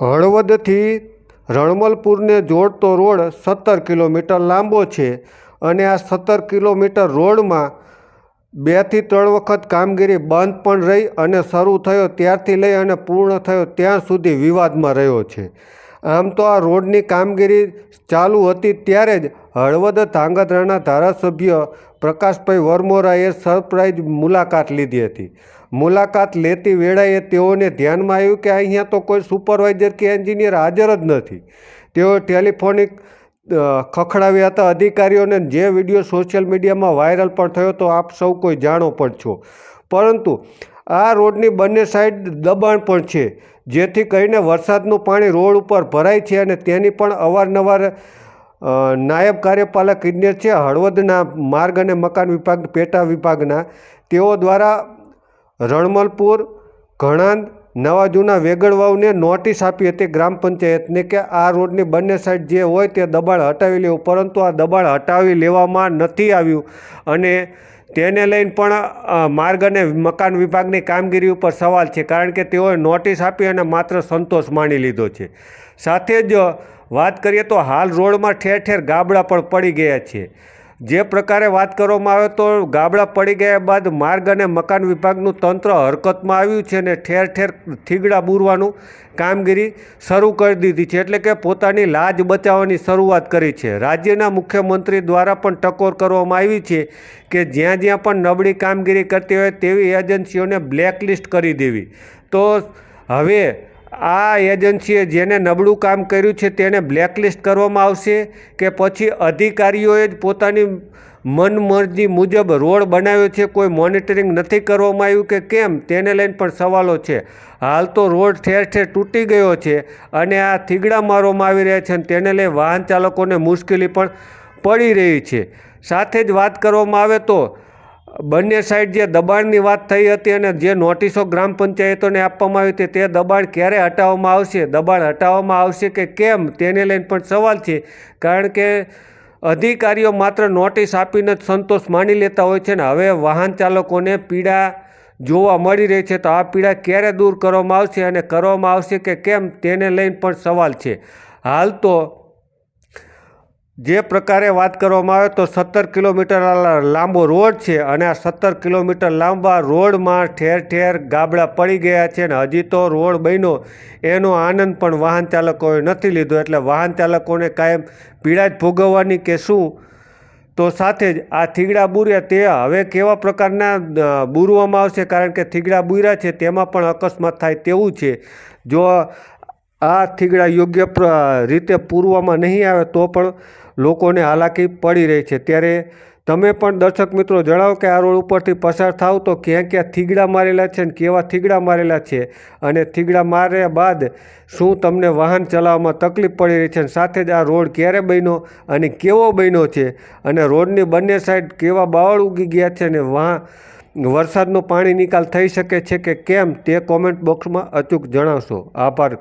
હળવદથી રણમલપુરને જોડતો રોડ સત્તર કિલોમીટર લાંબો છે અને આ સત્તર કિલોમીટર રોડમાં બેથી ત્રણ વખત કામગીરી બંધ પણ રહી અને શરૂ થયો ત્યારથી લઈ અને પૂર્ણ થયો ત્યાં સુધી વિવાદમાં રહ્યો છે. આમ તો આ રોડની કામગીરી ચાલુ હતી ત્યારે જ હળવદ ધાંગધ્રાના ધારાસભ્ય પ્રકાશભાઈ વરમોરાએ સરપ્રાઇઝ મુલાકાત લીધી હતી. મુલાકાત લેતી વેળાએ તેઓને ધ્યાનમાં આવ્યું કે અહીંયા તો કોઈ સુપરવાઇઝર કે એન્જિનિયર હાજર જ નથી. તેઓ ટેલિફોનિક ખખડાવ્યા હતા અધિકારીઓને જે વીડિયો સોશિયલ મીડિયામાં વાયરલ પણ થયો તો આપ સૌ કોઈ જાણો પણ છો. પરંતુ આ રોડની બંને સાઈડ દબાણ પણ છે, જેથી કરીને વરસાદનું પાણી રોડ ઉપર ભરાય છે અને તેની પણ અવારનવાર નાયબ કાર્યપાલક ઇજનેર છે, હળવદના માર્ગ અને મકાન વિભાગ, પેટા વિભાગના. તેઓ દ્વારા રણમલપુર, ઘણાંદ નવા જૂના વેગળવાઓને નોટિસ આપી હતી ગ્રામ પંચાયતને કે આ રોડની બંને સાઈડ જે હોય તે દબાણ હટાવી લેવું, પરંતુ આ દબાણ હટાવી લેવામાં નથી આવ્યું. અને તેને લઈને પણ માર્ગ અને મકાન વિભાગની કામગીરી ઉપર સવાલ છે, કારણ કે તેઓએ નોટિસ આપી અને માત્ર સંતોષ માણી લીધો છે. સાથે જ વાત કરીએ તો હાલ રોડમાં ઠેર ઠેર ગાબડા પણ પડી ગયા છે. જે પ્રકારે વાત કરવામાં આવે તો ગાબડા પડી ગયા બાદ માર્ગ અને મકાન વિભાગનું તંત્ર હરકતમાં આવ્યું છે અને ઠેર ઠેર થીગડા બૂરવાનું કામગીરી શરૂ કરી દીધી છે. એટલે કે પોતાની લાજ બચાવવાની શરૂઆત કરી છે. રાજ્યના મુખ્યમંત્રી દ્વારા પણ ટકોર કરવામાં આવી છે કે જ્યાં જ્યાં પણ નબળી કામગીરી કરતી હોય તેવી એજન્સીઓને બ્લેકલિસ્ટ કરી દેવી. તો હવે આ એજન્સીએ જેને નબળું કામ કર્યું છે તેને બ્લેકલિસ્ટ કરવામાં આવશે કે પછી અધિકારીઓએ જ પોતાની મનમરજી મુજબ રોડ બનાવ્યો છે, કોઈ મોનિટરિંગ નથી કરવામાં આવ્યું કે કેમ, તેને લઈને પણ સવાલો છે. હાલ તો રોડ ઠેર ઠેર તૂટી ગયો છે અને આ થીગડા મારવામાં આવી રહ્યા છે અને તેને લઈ વાહન ચાલકોને મુશ્કેલી પણ પડી રહી છે. સાથે જ વાત કરવામાં આવે તો બંને સાઈડ જે દબાણની વાત થઈ હતી અને જે નોટિસો ગ્રામ પંચાયતોને આપવામાં આવી હતી, તે દબાણ ક્યારે હટાવવામાં આવશે? દબાણ હટાવવામાં આવશે કે કેમ? તેને લઈને પણ સવાલ છે. કારણ કે અધિકારીઓ માત્ર નોટિસ આપીને જ સંતોષ માની લેતા હોય છે ને, હવે વાહન ચાલકોને પીડા જોવા મળી રહી છે, તો આ પીડા ક્યારે દૂર કરવામાં આવશે અને કરવામાં આવશે કે કેમ? તેને લઈને પણ સવાલ છે. હાલ તો જે પ્રકારે વાત કરવામાં આવે તો સત્તર કિલોમીટર લાંબો રોડ છે અને આ સત્તર કિલોમીટર લાંબા રોડમાં ઠેર ઠેર ગાબડા પડી ગયા છે અને હજી તો રોડ બન્યો. એનો આનંદ પણ વાહન ચાલકોએ નથી લીધો. એટલે વાહન ચાલકોને કાયમ પીડા જ ભોગવવાની કે શું? તો સાથે જ આ થીગડા બુર્યા તે હવે કેવા પ્રકારના બૂરવામાં આવશે? કારણ કે થીગડા બુર્યા છે, તેમાં પણ અકસ્માત થાય તેવું છે. જો આ થીગડા યોગ્ય રીતે પૂરવામાં નહીં આવે તો પણ લોકોને હાલાકી પડી રહી છે. ત્યારે તમે પણ દર્શક મિત્રો જણાવો કે આ રોડ ઉપરથી પસાર થાવ તો ક્યાં ક્યાં થીગડા મારેલા છે અને કેવા થીગડા મારેલા છે અને થીગડા માર્યા બાદ શું તમને વાહન ચલાવવામાં તકલીફ પડી રહી છે અને સાથે જ આ રોડ ક્યારે બન્યો અને કેવો બન્યો છે અને રોડની બંને સાઈડ કેવા બાવળ ઉગી ગયા છે અને વાહ, વરસાદનું પાણી નિકાલ થઈ શકે છે કે કેમ તે કોમેન્ટ બોક્સમાં અચૂક જણાવશો. આભાર.